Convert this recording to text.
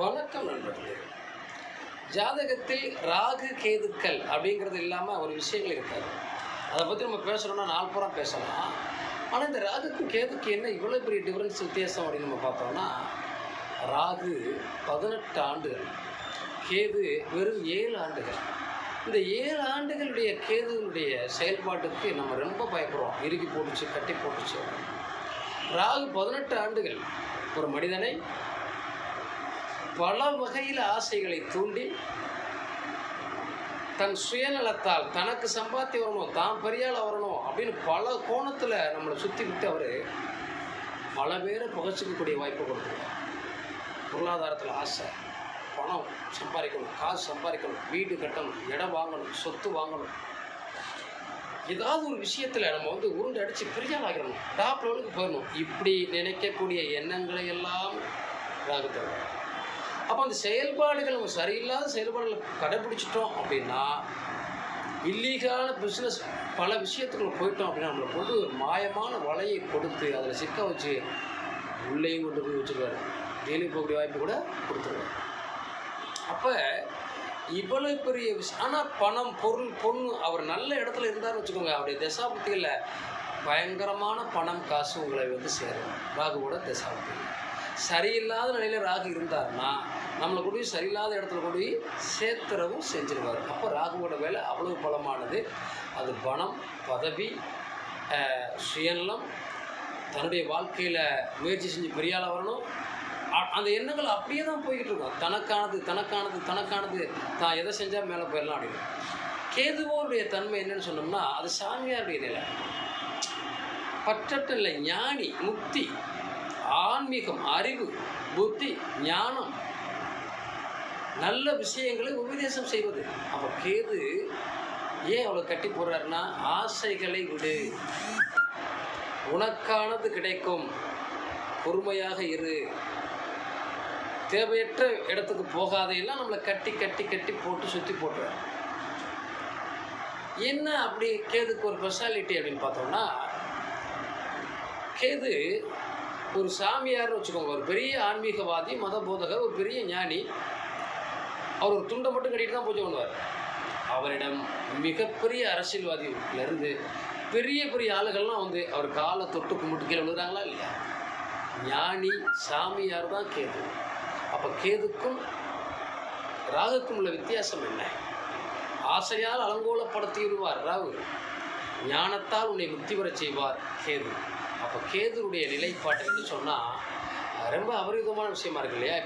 வணக்கம் நண்பர்களே. ஜாதகத்தில் ராகு கேதுக்கள் அப்படிங்கிறது இல்லாமல் ஒரு விஷயங்கள் இருக்காது. அதை பற்றி நம்ம பேசணும்னா நாலு பேசலாம். ஆனால் இந்த ராகுக்கும் கேதுக்கு என்ன இவ்வளோ பெரிய டிஃப்ரென்ஸ் வித்தியாசம் அப்படின்னு நம்ம பார்த்தோம்னா ராகு பதினெட்டு ஆண்டுகள் கேது வெறும் ஏழு ஆண்டுகள். இந்த ஏழு ஆண்டுகளுடைய கேதுனுடைய செயல்பாட்டுக்கு நம்ம ரொம்ப பயப்படுறோம். இறுக்கி போட்டுச்சு கட்டி போட்டுச்சு. ராகு பதினெட்டு ஆண்டுகள். ஒரு மனிதனை பல வகையில் ஆசைகளை தூண்டி தன் சுயநலத்தால் தனக்கு சம்பாத்தி வரணும் தான் பெரியால் வரணும் அப்படின்னு பல கோணத்தில் நம்மளை சுற்றி விட்டு அவர் பல பேரை புகச்சிக்கக்கூடிய வாய்ப்பு கொடுத்துருவார் பொருளாதாரத்தில் ஆசை பணம் சம்பாதிக்கணும் காசு சம்பாதிக்கணும் வீடு கட்டணும் இடம் வாங்கணும் சொத்து வாங்கணும். ஏதாவது ஒரு விஷயத்தில் நம்ம வந்து உருண்டு அடித்து பெரியால் ஆகிடணும் டாப் லெவலுக்கு போயிடணும். இப்படி நினைக்கக்கூடிய எண்ணங்களை எல்லாம் ராகு அப்போ அந்த செயல்பாடுகள் நம்ம சரியில்லாத செயல்பாடுகளை கடைபிடிச்சிட்டோம் அப்படின்னா இல்லீகலான பிஸ்னஸ் பல விஷயத்துக்குள்ள போயிட்டோம் அப்படின்னா நம்மளை கொண்டு ஒரு மாயமான வலையை கொடுத்து அதில் சிக்க வச்சு உள்ளேயும் கொண்டு போய் வச்சுருவாரு. ஜெயிலுக்கு போகக்கூடிய வாய்ப்பு கூட கொடுத்துருவாரு. அப்போ இவ்வளவு பெரிய விஷயம் ஆனால் பணம் பொருள் பொண்ணு அவர் நல்ல இடத்துல இருந்தார்னு வச்சுக்கோங்க. அவருடைய தசாபுத்தியில் பயங்கரமான பணம் காசு உங்களை வந்து சேரும். ராகுவோட தசாபுத்தி சரியில்லாத நிலையில் ராகு இருந்தாருன்னா நம்மளை கொண்டு போய் சரியில்லாத இடத்துல கொண்டு போய் சேர்த்துறவும் செஞ்சிருவார். அப்போ ராகுவோட வேலை அவ்வளவு பலமானது. அது பணம் பதவி சுயநலம் தன்னுடைய வாழ்க்கையில் முயற்சி செஞ்சு பெரியாள வரணும். அ- அந்த எண்ணங்கள் அப்படியே தான் போய்கிட்டு இருக்கும். தனக்கானது தனக்கானது தனக்கானது தான் எதை செஞ்சால் மேலே போயிடலாம் அப்படின்னு. கேதுவோருடைய தன்மை என்னன்னு சொன்னோம்னா அது சாமியாருடைய நிலை. பற்றற்ற இல்லை ஞானி முக்தி. ஆன்மீகம் அறிவு புத்தி ஞானம் நல்ல விஷயங்களை உபதேசம் செய்வது. அப்போ கேது ஏன் அவ்வளோ கட்டி போடுறாருன்னா ஆசைகளை விடு. உனக்கானது கிடைக்கும். பொறுமையாக இரு. தேவையற்ற இடத்துக்கு போகாதையெல்லாம் நம்மளை கட்டி கட்டி கட்டி போட்டு சுற்றி போட்டுறாரு. என்ன அப்படி கேதுக்கு ஒரு ஸ்பெஷாலிட்டி அப்படின்னு பார்த்தோம்னா கேது ஒரு சாமியார்னு வச்சுக்கோங்க ஒரு பெரிய ஆன்மீகவாதி மத போதகர் ஒரு பெரிய ஞானி அவர் ஒரு துண்டை மட்டும் கட்டிட்டு தான் பூஜை பண்ணுவார். அவரிடம் மிகப்பெரிய அரசியல்வாதியிலிருந்து பெரிய பெரிய ஆளுகள்லாம் வந்து அவர் காலை தொட்டு கும்பிட்டு கீழே விழுகிறாங்களா இல்லையா? ஞானி சாமியார் தான் கேது. அப்போ கேதுக்கும் ராகுக்கும் உள்ள வித்தியாசம் என்ன? ஆசையால் அலங்கோலப்படுத்தி விடுவார் ராகு. ஞானத்தால் உன்னை முக்தி பெறச் செய்வார் கேது. அப்போ கேதுருடைய நிலைப்பாட்டுன்னு சொன்னால் ரொம்ப அபரிதமான விஷயமா இருக்கு இல்லையா?